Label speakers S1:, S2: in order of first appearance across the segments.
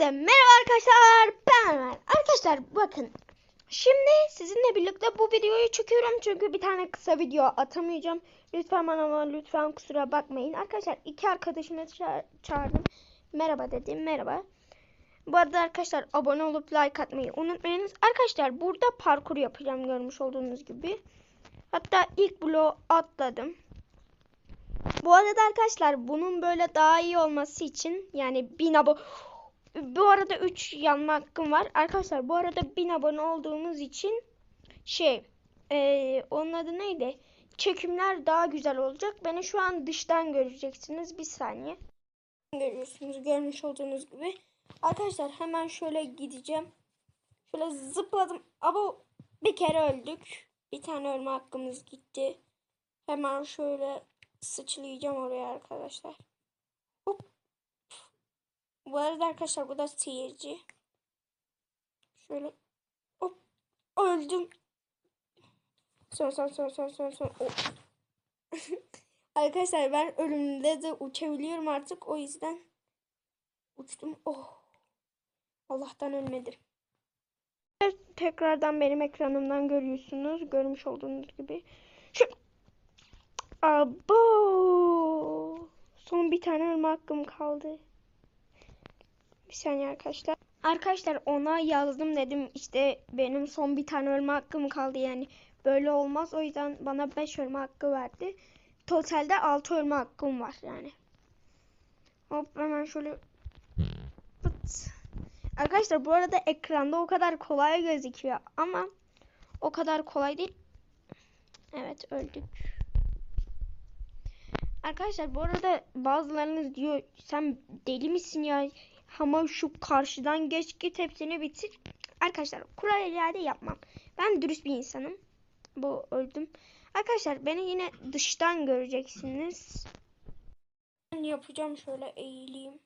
S1: Herkese Merhaba arkadaşlar ben Ömer. Arkadaşlar bakın şimdi sizinle birlikte bu videoyu çekiyorum çünkü bir tane kısa video atamayacağım. Lütfen bana lütfen kusura bakmayın. Arkadaşlar iki arkadaşımı ça- çağırdım. Merhaba dedim merhaba. Bu arada arkadaşlar abone olup like atmayı unutmayınız. Arkadaşlar burada parkur yapacağım görmüş olduğunuz gibi. Hatta ilk bloğu atladım. Bu arada arkadaşlar bunun böyle daha iyi olması için yani 1000 abone bu arada 3 yanma hakkım var. Arkadaşlar bu arada 1000 abone olduğumuz için şey eee, onun adı neydi? Çekimler daha güzel olacak. Beni şu an dıştan göreceksiniz. Bir saniye. Görüyorsunuz görmüş olduğunuz gibi. Arkadaşlar hemen şöyle gideceğim. Şöyle zıpladım. Ama bir kere öldük. Bir tane ölme hakkımız gitti. Hemen şöyle sıçrayacağım oraya arkadaşlar. Bu arada arkadaşlar bu da seyirci. Şöyle hop öldüm. Son son son son son son. Arkadaşlar ben ölümde de uçabiliyorum artık o yüzden uçtum. Oh. Allah'tan ölmedim. Tekrardan benim ekranımdan görüyorsunuz. Görmüş olduğunuz gibi. Şu Abo. Son bir tane ölme hakkım kaldı. Bir saniye arkadaşlar. Arkadaşlar ona yazdım dedim işte benim son bir tane ölme hakkım kaldı yani böyle olmaz o yüzden bana 5 ölme hakkı verdi. Totalde 6 ölme hakkım var yani. Hop hemen şöyle Pıt. Arkadaşlar bu arada ekranda o kadar kolay gözüküyor ama o kadar kolay değil. Evet öldük. Arkadaşlar bu arada bazılarınız diyor sen deli misin ya? Ama şu karşıdan geç git hepsini bitir. Arkadaşlar kural iade yapmam. Ben dürüst bir insanım. Bu öldüm. Arkadaşlar beni yine dıştan göreceksiniz. Ben yapacağım şöyle eğileyim.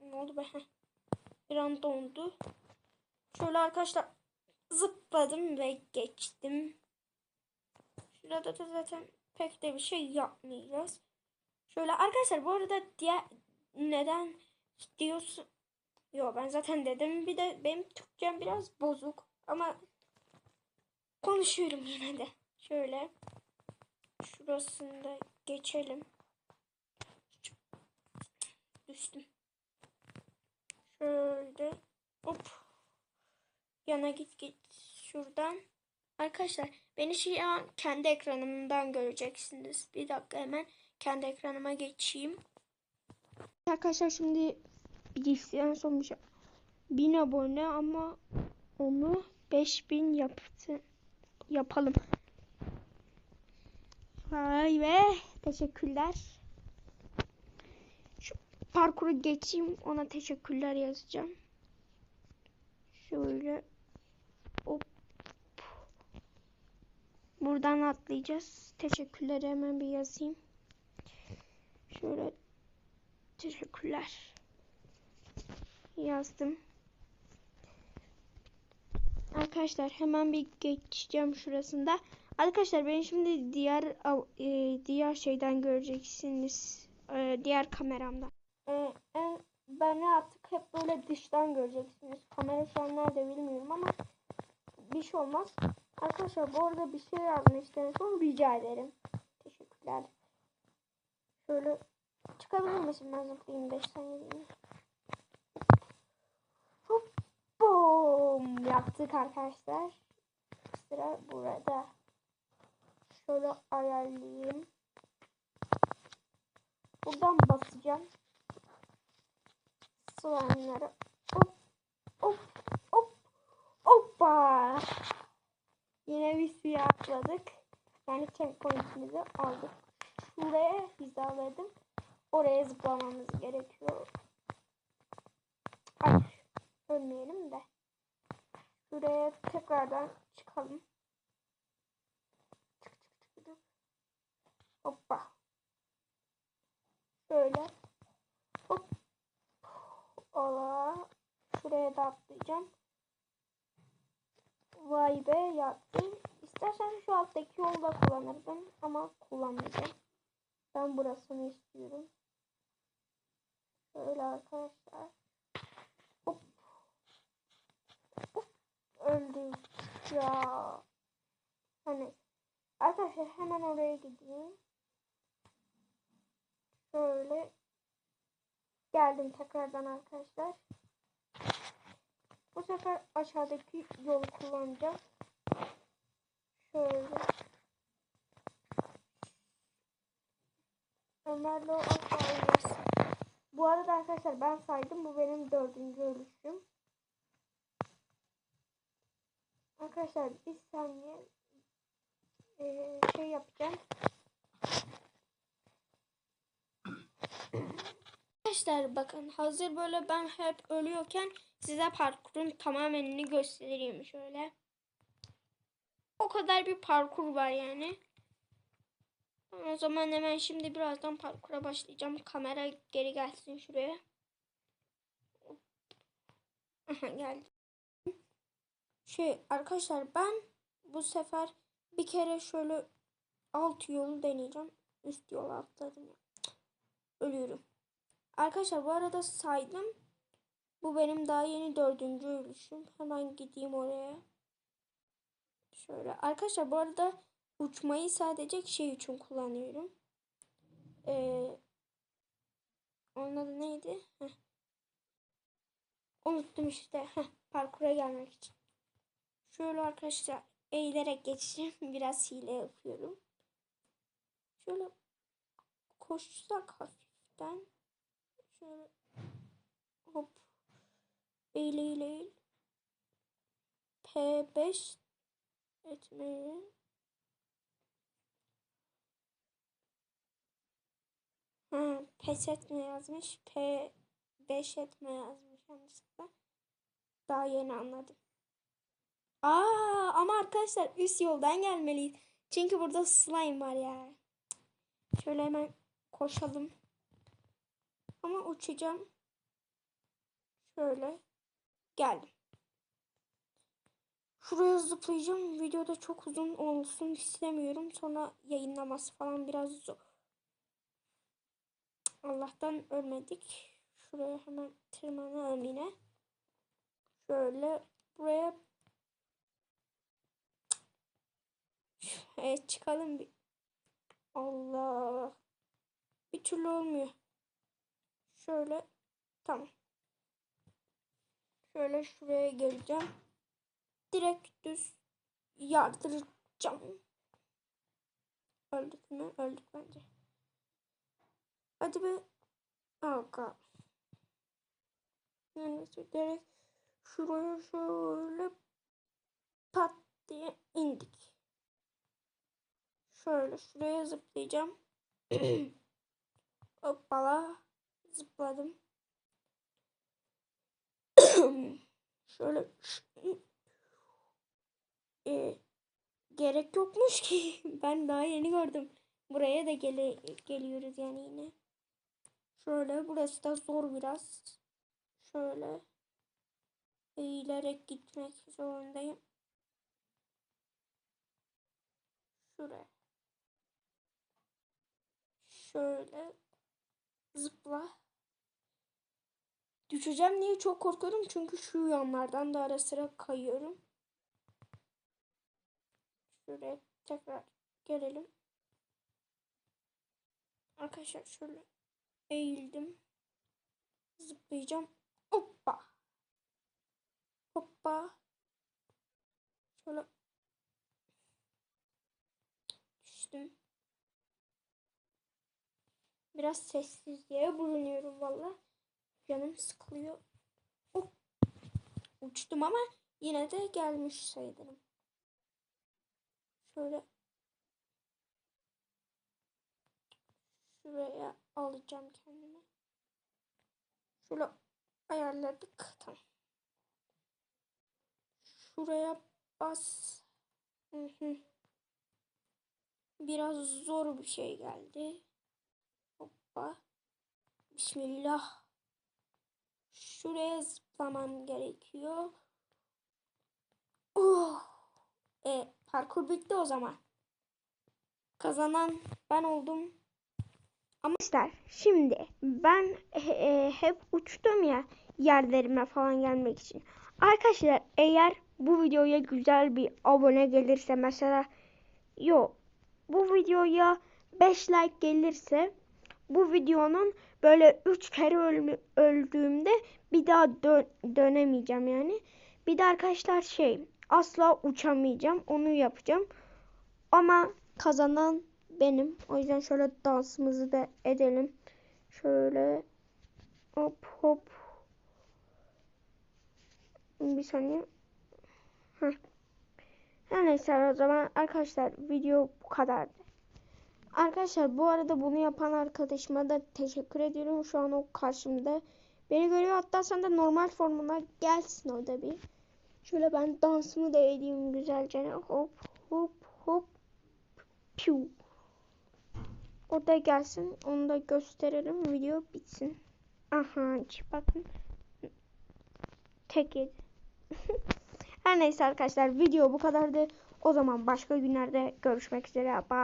S1: Ne oldu be? Bir an dondu. Şöyle arkadaşlar zıpladım ve geçtim. Şurada da zaten pek de bir şey yapmayacağız. Şöyle arkadaşlar bu arada diğer neden diyorsun? Yo ben zaten dedim. Bir de benim Türkçem biraz bozuk ama konuşuyorum yine de. Şöyle şurasında geçelim. Düştüm. Şöyle hop yana git git şuradan. Arkadaşlar beni şu an kendi ekranımdan göreceksiniz. Bir dakika hemen kendi ekranıma geçeyim. Arkadaşlar şimdi bilgisayar sonmuş 1000 abone ama onu 5000 yaptı yapalım. Vay be teşekkürler. Şu parkuru geçeyim ona teşekkürler yazacağım. Şöyle hop. Buradan atlayacağız. Teşekkürleri hemen bir yazayım. Şöyle Teşekkürler. Yazdım. Arkadaşlar hemen bir geçeceğim şurasında. Arkadaşlar ben şimdi diğer e, diğer şeyden göreceksiniz. E, diğer kameramdan. E, e, beni artık hep böyle dıştan göreceksiniz. Kamera şu an nerede bilmiyorum ama bir şey olmaz. Arkadaşlar bu arada bir şey yazmıştınız. Onu rica ederim. Teşekkürler. Şöyle Çıkabilir misin? Ben zıplayayım 5 saniyeliğine. Hop. Boom. Yaptık arkadaşlar. Sıra burada. Şöyle ayarlayayım. Buradan basacağım. Slime'ları. Hop. Hop. Hop. Hoppa. Yine bir suya atladık. Yani checkpoint'imizi aldık. Şuraya hizaladım. Oraya zıplamamız gerekiyor. Ay, ölmeyelim de. Şuraya tekrardan çıkalım. Çık çık çık çık. Hoppa. Şöyle. Hop. Ola. Şuraya da atlayacağım. Vay be yaptım. İstersen şu alttaki yolda kullanırdım ama kullanmayacağım. Ben burasını istiyorum. Şöyle arkadaşlar. Hop. Hop. Öldük ya. Hani arkadaşlar hemen oraya gideyim. Şöyle geldim tekrardan arkadaşlar. Bu sefer aşağıdaki yolu kullanacağım. Şöyle. Ömer'le o aşağı. Bu arada arkadaşlar ben saydım. Bu benim dördüncü ölüşüm. Arkadaşlar bir saniye ee, şey yapacağım. Arkadaşlar bakın hazır böyle ben hep ölüyorken size parkurun tamamenini göstereyim şöyle. O kadar bir parkur var yani. O zaman hemen şimdi birazdan parkura başlayacağım. Kamera geri gelsin şuraya. Geldi. Şey arkadaşlar ben bu sefer bir kere şöyle alt yolu deneyeceğim. Üst yola atladım. Ölüyorum. Arkadaşlar bu arada saydım. Bu benim daha yeni dördüncü ölüşüm. Hemen gideyim oraya. Şöyle. Arkadaşlar bu arada uçmayı sadece şey için kullanıyorum. Ee, onun adı neydi? Heh. Unuttum işte. Heh, parkura gelmek için. Şöyle arkadaşlar eğilerek geçeceğim. Biraz hile yapıyorum. Şöyle koşsak hafiften. Şöyle hop. Eğil eğil eğil. P5 etmeyi. Ha, pes etme yazmış. P5 etme yazmış yanlışlıkla. Daha yeni anladım. Aa ama arkadaşlar üst yoldan gelmeliyiz. Çünkü burada slime var ya. Şöyle hemen koşalım. Ama uçacağım. Şöyle geldim. Şuraya zıplayacağım. Videoda çok uzun olsun istemiyorum. Sonra yayınlaması falan biraz zor. Allah'tan ölmedik. Şuraya hemen tırmanalım yine. Şöyle buraya Evet çıkalım bir. Allah. Bir türlü olmuyor. Şöyle. Tamam. Şöyle şuraya geleceğim. Direkt düz yardıracağım. Öldük mü? Öldük bence. Hadi be. Aga. Neyse direkt şuraya şöyle pat diye indik. Şöyle şuraya zıplayacağım. Hoppala. Zıpladım. Şöyle e, gerek yokmuş ki. Ben daha yeni gördüm. Buraya da gele, geliyoruz yani yine. Şöyle burası da zor biraz. Şöyle eğilerek gitmek zorundayım. Şuraya. Şöyle zıpla. Düşeceğim diye çok korkuyorum çünkü şu yanlardan da ara sıra kayıyorum. Şuraya tekrar gelelim. Arkadaşlar şöyle eğildim. Zıplayacağım. Hoppa. Hoppa. Şöyle düştüm. Biraz sessizliğe bulunuyorum valla. Canım sıkılıyor. Hop. Uçtum ama yine de gelmiş sayılırım. Şöyle şuraya alacağım kendimi. Şöyle ayarladık. Tamam. Şuraya bas. Hı hı. Biraz zor bir şey geldi. Hoppa. Bismillah. Şuraya zıplamam gerekiyor. Oh. E, parkur bitti o zaman. Kazanan ben oldum. Ama işte şimdi ben e, hep uçtum ya yerlerime falan gelmek için. Arkadaşlar eğer bu videoya güzel bir abone gelirse mesela yok bu videoya 5 like gelirse bu videonun böyle 3 kere ölü- öldüğümde bir daha dö- dönemeyeceğim yani. Bir de arkadaşlar şey asla uçamayacağım onu yapacağım. Ama kazanan benim. O yüzden şöyle dansımızı da edelim. Şöyle hop hop. Bir saniye. Heh. Her neyse o zaman arkadaşlar video bu kadardı. Arkadaşlar bu arada bunu yapan arkadaşıma da teşekkür ediyorum. Şu an o karşımda. Beni görüyor hatta sen de normal formuna gelsin orada bir. Şöyle ben dansımı da edeyim güzelce. Hop hop hop. Piu. O da gelsin. Onu da gösterelim. Video bitsin. Aha bakın. Tek yedi. Her neyse arkadaşlar video bu kadardı. O zaman başka günlerde görüşmek üzere. Bye.